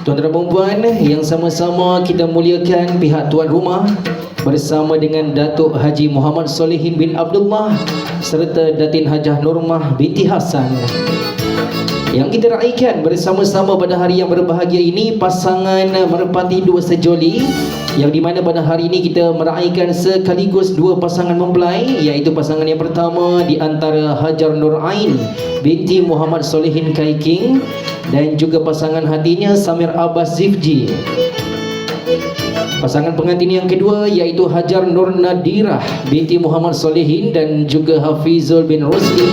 Tuan-tuan dan puan yang sama-sama kita muliakan pihak tuan rumah bersama dengan Datuk Haji Muhammad Solehin bin Abdullah serta Datin Hajah Nurmah binti Hasan yang kita raikan bersama-sama pada hari yang berbahagia ini pasangan merpati dua sejoli yang di mana pada hari ini kita meraihkan sekaligus dua pasangan mempelai iaitu pasangan yang pertama di antara Hajar Nur Ain binti Muhammad Solehin Kaiking dan juga pasangan hatinya Samir Abbas Zifji. Pasangan pengantin yang kedua iaitu Hajar Nur Nadirah binti Muhammad Solehin dan juga Hafizul bin Rosli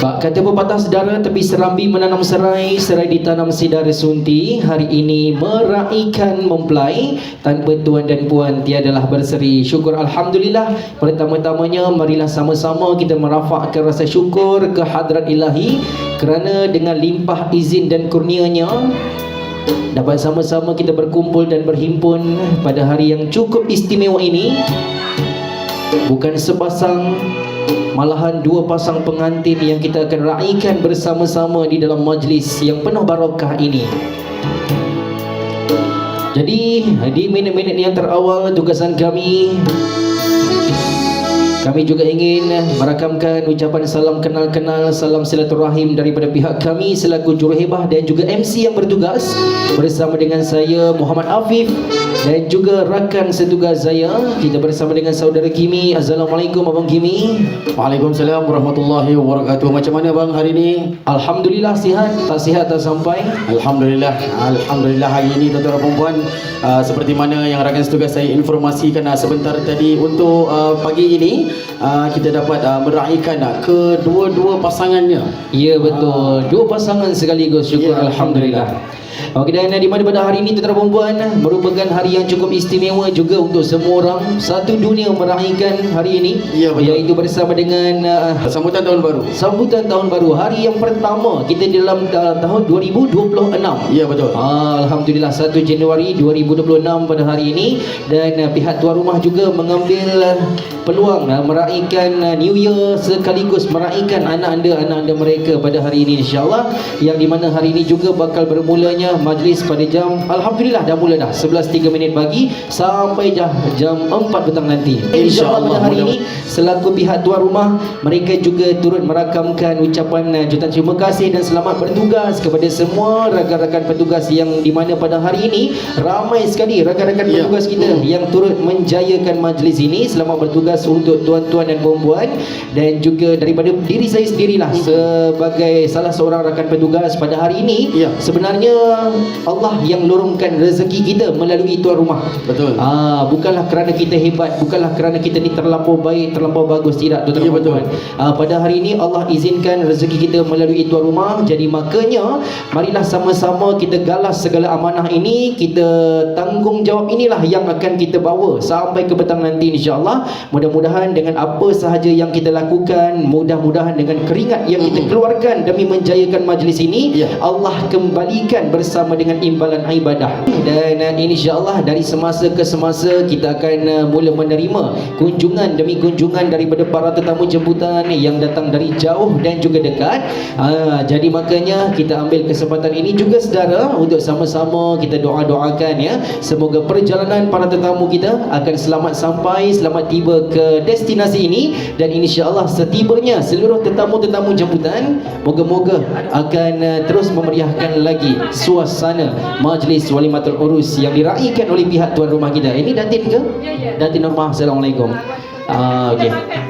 Bak kata pepatah sedara tepi serambi menanam serai serai ditanam sidara sunti. Hari ini meraihkan mempelai. Tanpa tuan dan puan tiadalah berseri. Syukur alhamdulillah. Pertama-tamanya marilah sama-sama kita merafakkan rasa syukur ke hadrat ilahi. Kerana dengan limpah izin dan kurnianya dapat sama-sama kita berkumpul dan berhimpun pada hari yang cukup istimewa ini. Bukan sepasang malahan dua pasang pengantin yang kita akan raikan bersama-sama di dalam majlis yang penuh barakah ini. Jadi di minit-minit yang terawal tugasan kami kami juga ingin merakamkan ucapan salam kenal-kenal, salam silaturahim daripada pihak kami selaku juruhebah dan juga MC yang bertugas bersama dengan saya Muhammad Afif dan juga rakan setugas saya kita bersama dengan saudara Kimi. Assalamualaikum Abang Kimi. Waalaikumsalam warahmatullahi wabarakatuh. Macam mana bang hari ini? Alhamdulillah sihat, tak sihat tak sampai. Alhamdulillah. Alhamdulillah hari ini tuan-tuan dan puan uh, seperti mana yang rakan setugas saya informasikan uh, sebentar tadi untuk uh, pagi ini uh, kita dapat uh, meraihkan uh, kedua-dua pasangannya. Ya betul. Dua pasangan sekaligus syukur Ya, alhamdulillah. Okey dan di mana pada hari ini tuan-tuan dan puan merupakan hari yang cukup istimewa juga untuk semua orang satu dunia meraihkan hari ini Ya, betul. iaitu bersama dengan uh, Sambutan tahun baru. sambutan tahun baru hari yang pertama kita dalam uh, tahun 2026. Ya betul. Ah, Alhamdulillah 1 Januari 2026 pada hari ini dan uh, pihak tuan rumah juga mengambil uh, peluang uh, meraihkan uh, New Year sekaligus meraihkan anak anda anak anda mereka pada hari ini insyaallah yang di mana hari ini juga bakal bermulanya majlis pada jam Alhamdulillah dah mula dah 11.3 minit pagi sampai jam, jam 4 petang nanti. Insyaallah. Pada hari ini selaku pihak tuan rumah mereka juga turut merakamkan ucapan uh, jutaan terima kasih dan selamat bertugas kepada semua rakan-rakan petugas yang di mana pada hari ini ramai sekali rakan-rakan Ya. petugas kita yang turut menjayakan majlis ini. Selamat bertugas untuk tuan-tuan dan puan-puan dan juga daripada diri saya sendirilah sebagai salah seorang rakan petugas pada hari ini. Ya. sebenarnya Allah yang lorongkan rezeki kita melalui tuan rumah Betul. Ah, bukanlah kerana kita hebat, bukanlah kerana kita ni terlampau baik, terlampau bagus tidak tuan-tuan Ya, betul. Ah, pada hari ini Allah izinkan rezeki kita melalui tuan rumah. Jadi makanya marilah sama-sama kita galas segala amanah ini, kita tanggungjawab inilah yang akan kita bawa sampai ke petang nanti insya-Allah. Mudah-mudahan dengan apa sahaja yang kita lakukan, mudah-mudahan dengan keringat yang kita keluarkan demi menjayakan majlis ini, Ya. Allah kembalikan bersama dengan imbalan ibadah. Dan uh, insya-Allah dari semasa ke semasa kita akan uh, mula menerima kunjungan demi kunjungan daripada para tetamu jemputan yang datang dari jauh dan juga dekat. Uh, jadi makanya kita ambil kesempatan ini juga saudara untuk sama-sama kita doa-doakan ya. Semoga perjalanan para tetamu kita akan selamat sampai, selamat tiba ke destinasi ini dan insya-Allah setibanya seluruh tetamu-tetamu jemputan moga-moga akan uh, terus memeriahkan lagi suasana majlis walimatul urus yang diraihkan oleh pihak tuan rumah kita. Ini Datin ke? Ya, ya. Datin Nurmah. Assalamualaikum. Ah okey. Okey.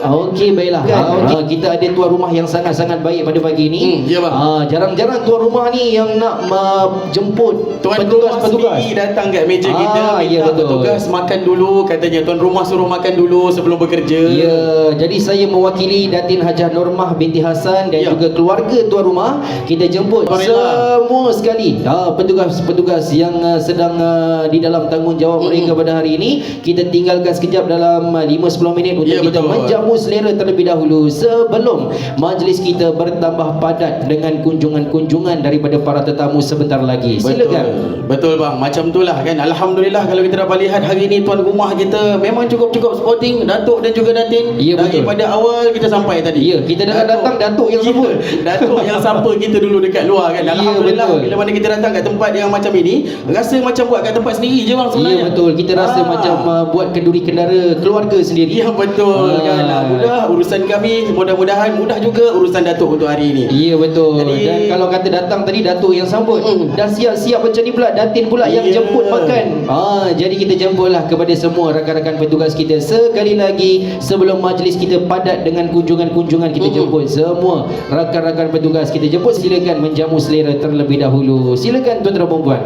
Okey baiklah. Ah, okay. kita ada tuan rumah yang sangat-sangat baik pada pagi ini. Hmm, ya, bang. Ah jarang-jarang tuan rumah ni yang nak uh, jemput Tuan rumah petugas-petugas. sendiri datang kat meja kita Ah, minta ya, betul. petugas makan dulu katanya tuan rumah suruh makan dulu sebelum bekerja. Ya, jadi saya mewakili Datin Hajah Nurmah binti Hasan dan Ya. juga keluarga tuan rumah kita jemput semua sekali ha, petugas-petugas yang uh, sedang uh, di dalam tanggungjawab Mm-mm. mereka pada hari ini kita tinggalkan sekejap dalam uh, 5-10 minit untuk Ya, kita betul. menjamu menjamu selera terlebih dahulu sebelum majlis kita bertambah padat dengan kunjungan-kunjungan daripada para tetamu sebentar lagi. Silakan. Betul bang, macam tu lah kan. Alhamdulillah kalau kita dapat lihat hari ni tuan rumah kita memang cukup-cukup sporting Datuk dan juga Datin. Ya, betul. Daripada awal kita sampai tadi. Ya, kita dah datang Datuk yang Ya, sebut. Datuk yang sapa kita dulu dekat luar kan. Ya, Alhamdulillah betul. bila mana kita datang kat tempat yang macam ini, rasa macam buat kat tempat sendiri je bang sebenarnya. Ya betul, kita rasa Ah. macam uh, buat kenduri kendara keluarga sendiri. Ya betul Ah. kan. Ah, Mudah urusan kami, mudah-mudahan mudah juga urusan Datuk untuk hari ini. Ya betul. Jadi- Dan kalau kata datang tadi Datuk yang sambut. Hmm. Dah siap-siap macam ni pula Datin pula yang Ya. jemput makan. Ah jadi kita jemputlah kepada semua rakan-rakan petugas kita sekali lagi sebelum majlis kita padat dengan kunjungan-kunjungan kita Hmm. jemput semua rakan-rakan petugas kita jemput silakan menjamu selera terlebih dahulu. Silakan tuan-tuan dan puan.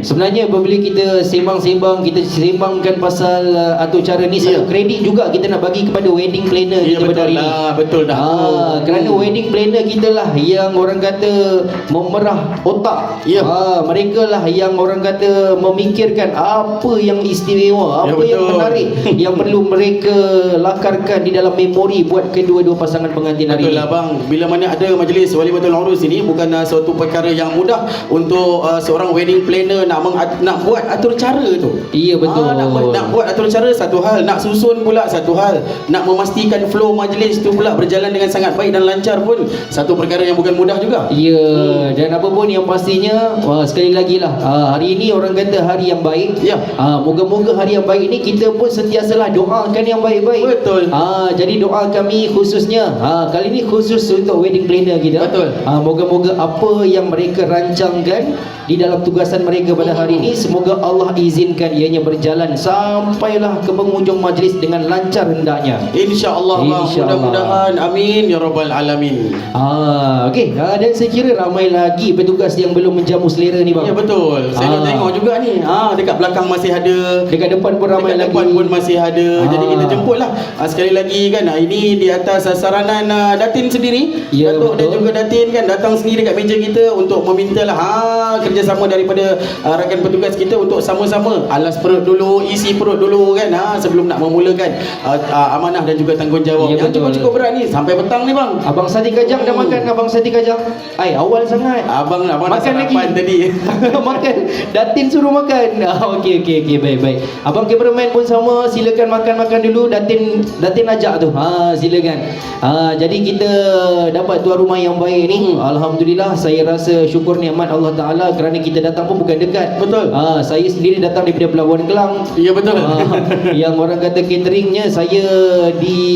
Sebenarnya apabila kita sembang-sembang kita sembangkan pasal uh, atur cara ni Ya. satu kredit juga kita nak bagi kepada wedding planner Ya kita pada betul hari lah, betul dah. Ah, kerana Hmm. wedding planner kita lah yang orang kata memerah otak. Ya. Ah, mereka lah yang orang kata memikirkan apa yang istimewa, Ya, apa yang betul. menarik yang perlu mereka lakarkan di dalam memori buat kedua-dua pasangan pengantin hari Betul ini. lah bang Bila mana ada majlis wali batul urus ini Bukan uh, suatu perkara yang mudah Untuk uh, seorang wedding planner Nak meng, nak buat atur cara tu Iya betul. Ah, nak, nak buat atur cara satu hal Nak susun pula satu hal Nak memastikan flow majlis tu pula Berjalan dengan sangat baik dan lancar pun Satu perkara yang bukan mudah juga Ya, dan apa pun yang pastinya wah, sekali lagi lah ah, hari ini orang kata hari yang baik. Ya. Ah, moga-moga hari yang baik ini kita pun sentiasalah doakan yang baik-baik. Betul. Ah, jadi doa kami khususnya ah, kali ini khusus untuk wedding planner kita. Betul. Ah, moga-moga apa yang mereka rancangkan di dalam tugasan mereka pada hari ini semoga Allah izinkan ianya berjalan sampailah ke penghujung majlis dengan lancar hendaknya. InsyaAllah InsyaAllah. Mudah-mudahan Amin Ya Rabbal Alamin Ah, okey. Ah, dan saya kira ramai lagi petugas yang belum menjamu selera ni bang. Ya betul Saya dah Ah. tengok juga ni ah, Dekat belakang masih ada Dekat depan pun ramai Dekat lagi. depan pun masih ada Jadi Ah. kita jemput lah ah, Sekali lagi kan ah, Ini di atas ah, saranan ah, Datin sendiri Ya, Datuk dan betul. juga Datin kan Datang sendiri dekat meja kita Untuk meminta lah ha, Kerjasama daripada ah, Rakan petugas kita Untuk sama-sama Alas perut dulu Isi perut dulu kan ha, Sebelum nak memulakan ah, ah, Amanah dan juga tanggungjawab Ya, Yang betul. cukup-cukup berat ni Sampai petang ni bang Abang Sati Kajang dah Hmm. makan Abang Sati Kajang. Ai, awal sangat. Abang abang Makan lagi. sarapan tadi makan. Datin suruh makan. Ah, okey okey okey baik baik. Abang cameraman pun sama, silakan makan-makan dulu. Datin Datin ajak tu. Ha silakan. Ha jadi kita dapat tuan rumah yang baik ni. Alhamdulillah saya rasa syukur nikmat Allah Taala kerana kita datang pun bukan dekat. Betul. Ha saya sendiri datang daripada Pelabuhan Kelang. Ya betul Ah, yang orang kata cateringnya saya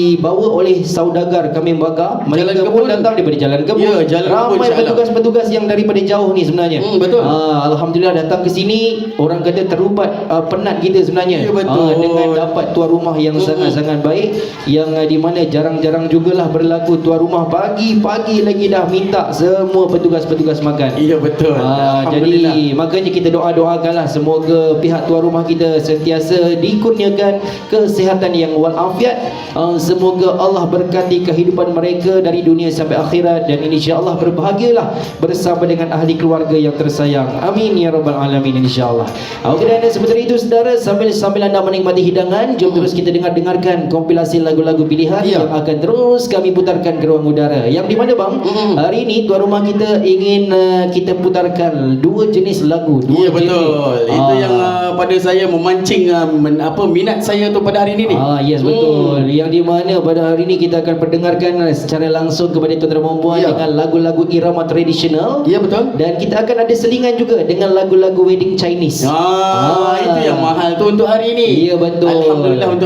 dibawa oleh saudagar kambing bakar mereka Jalan pun Kebun. datang daripada jalan kebun Ya, Jalan ramai petugas-petugas yang daripada jauh ni sebenarnya Hmm, betul. Ah, alhamdulillah datang ke sini orang kata terubat ah, penat kita sebenarnya Ya, betul. Ah, dengan dapat tuan rumah yang Hmm. sangat-sangat baik yang ah, di mana jarang-jarang jugalah berlaku tuan rumah pagi-pagi lagi dah minta semua petugas-petugas makan Ya betul Ah, Alhamdulillah jadi makanya kita doa-doakanlah semoga pihak tuan rumah kita sentiasa dikurniakan kesihatan yang walafiat. Ah, semoga Allah berkati kehidupan mereka dari dunia sampai akhirat dan insya-Allah berbahagialah bersama dengan ahli keluarga yang tersayang. Amin ya rabbal alamin insyaallah. Okey dan seperti itu saudara sambil sambil anda menikmati hidangan, jom terus kita dengar-dengarkan kompilasi lagu-lagu pilihan Ya. yang akan terus kami putarkan ke ruang udara. Yang di mana bang? Mm-mm. Hari ini tuan rumah kita ingin uh, kita putarkan dua jenis lagu, dua Ya betul. jenis. Itu yang uh, pada saya memancing uh, men, apa minat saya tu pada hari ini ni. Ah yes betul. Yang di mana pada hari ini kita akan perdengarkan uh, secara langsung kepada tuan-tuan dan puan Ya. dengan lagu-lagu irama tradisional Ya betul. dan kita akan ada selingan juga dengan lagu-lagu wedding Chinese. Ah, itu yang mahal tu untuk hari ini. Ya betul. Alhamdulillah untuk